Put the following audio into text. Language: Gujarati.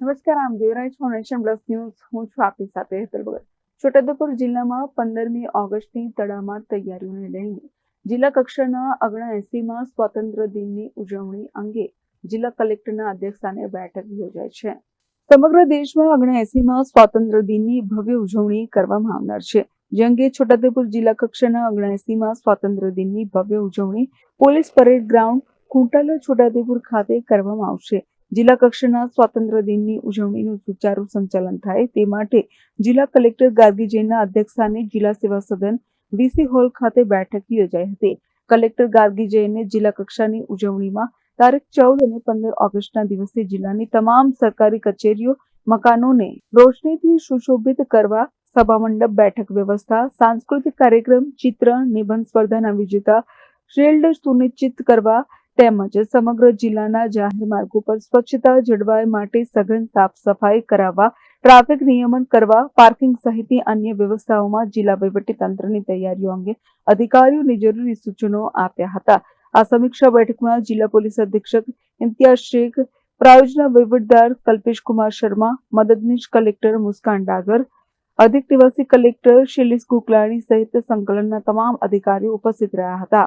નમસ્કાર, આમ જોઈ રહ્યા છો નેશન પ્લસ ન્યૂઝ. હું છું આપની સાથે હેતલ ભગત. છોટાઉદેપુર જિલ્લામાં પંદરમી ઓગસ્ટની તડામાર તૈયારીઓને લઈને જિલ્લા કક્ષાના અગણા એસીમાં સ્વાતંત્ર્ય દિનની ઉજવણી અંગે જિલ્લા કલેક્ટરના અધ્યક્ષસ્થાને બેઠક યોજાઈ છે. સમગ્ર દેશમાં અગણા એસીમાં સ્વાતંત્ર્ય દિનની ભવ્ય ઉજવણી કરવામાં આવનાર છે. જે અંગે છોટાઉદેપુર જિલ્લા કક્ષાના અગણા એસીમાં સ્વાતંત્ર્ય દિનની ભવ્ય ઉજવણી police parade ground Kuntala Chhotaudepur ખાતે કરવામાં આવશે. જિલ્લા કક્ષાના સ્વાતંત્ર્ય દિનની ઉજવણીનું સુચારુ સંચાલન થાય તે માટે જિલ્લા કલેક્ટર ગાર્ગી જૈનના અધ્યક્ષસ્થાને જિલ્લા સેવા સદન વીસી હોલ ખાતે બેઠક યોજાઈ હતી. કલેક્ટર ગાર્ગી જૈને જિલ્લા કક્ષાની ઉજવણીમાં તારીખ ચૌદ અને પંદર ઓગસ્ટના દિવસે જિલ્લાની તમામ સરકારી કચેરીઓ, મકાનોને રોશનીથી સુશોભિત કરવા સભામંડપ, બેઠક વ્યવસ્થા, સાંસ્કૃતિક કાર્યક્રમ, ચિત્ર, નિબંધ સ્પર્ધાના વિજેતા, શિલ્ડ સુનિશ્ચિત કરવા તેમજ સમગ્ર જિલ્લાના જાહેર માર્ગો પર સ્વચ્છતા જળવાય માટે સઘન સાફ સફાઈ કરાવવા, ટ્રાફિક નિયમન કરવા, પાર્કિંગ સહિતની અન્ય વ્યવસ્થાઓમાં જિલ્લા તંત્રની તૈયારીઓ અંગે અધિકારીઓને જરૂરી સૂચનો આપ્યા હતા. આ સમીક્ષા બેઠકમાં જિલ્લા પોલીસ અધિક્ષક ઇમ્તિયાઝ શેખ, પ્રાયોજના વહીવટદાર કલ્પેશ કુમાર શર્મા, મદદનીશ કલેક્ટર મુસ્કાન ડાગર, અધિક નિવાસી કલેક્ટર શૈલેષ ગુકલાણી સહિત સંકલનના તમામ અધિકારીઓ ઉપસ્થિત રહ્યા હતા.